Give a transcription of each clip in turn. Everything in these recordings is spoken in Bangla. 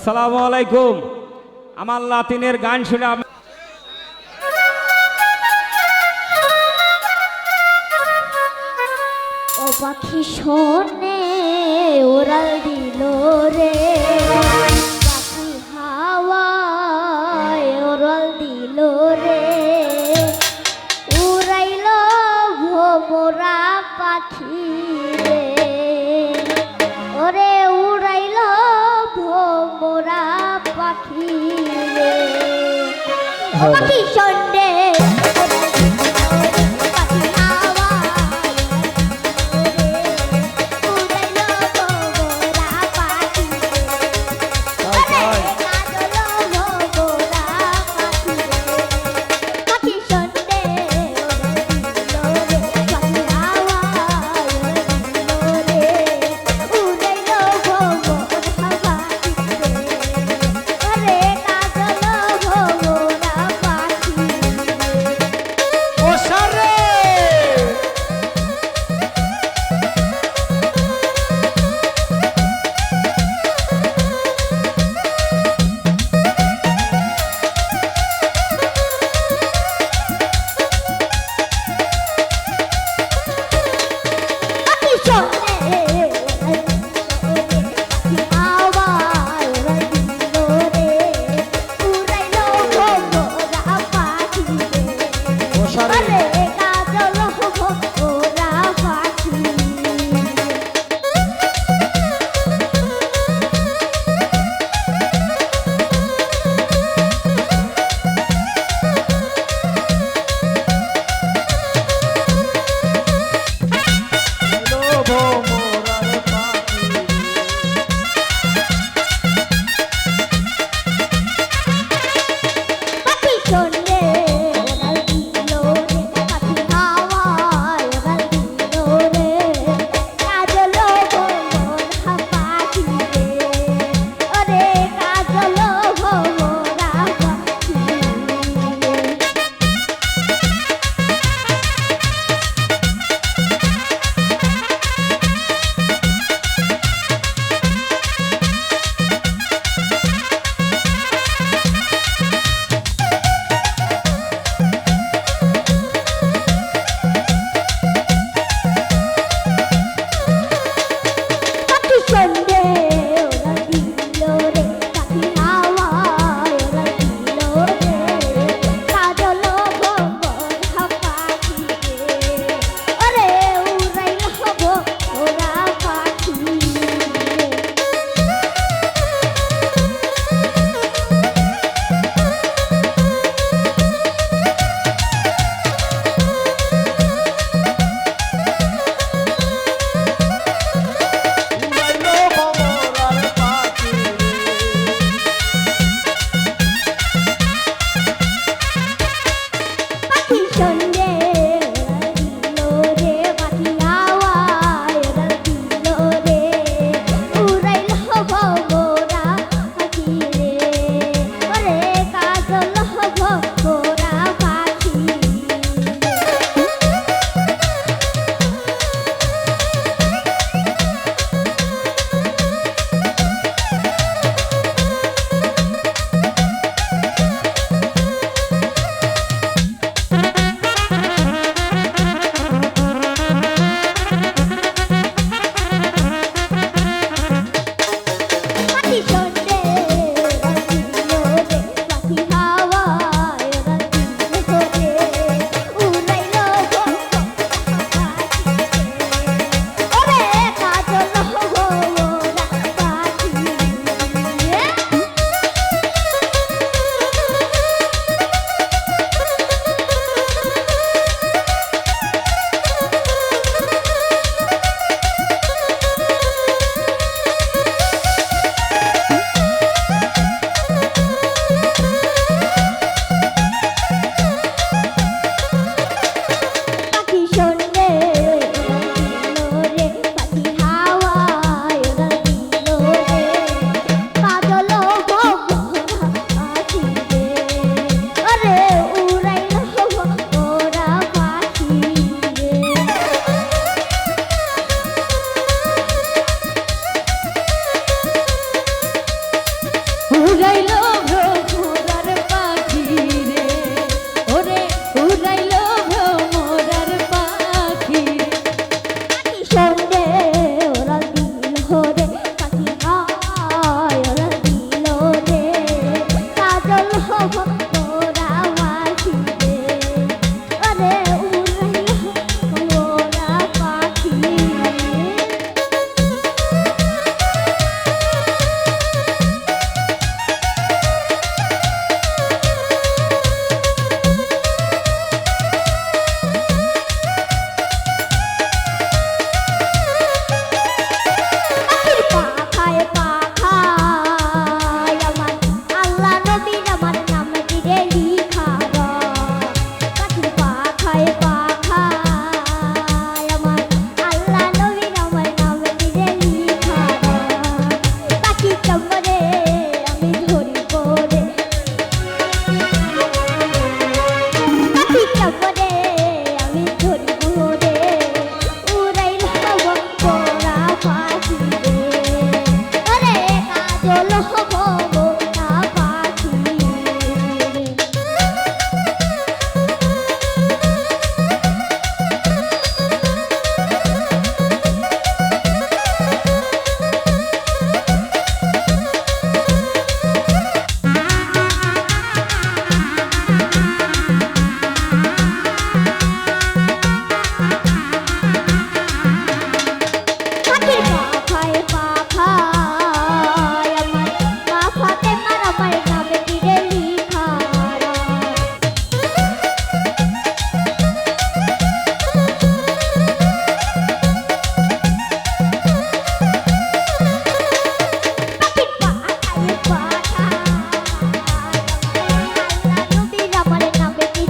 আসসালামু আলাইকুম। আমার লাতিনের গান শুনে ও পাখি শোনে ওরাল দিল রে। পাখি হাওয়ায় ওরাল দিল রে। উড়াইল ভোমরা পাখি। 我的弟兄。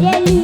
Aleluya.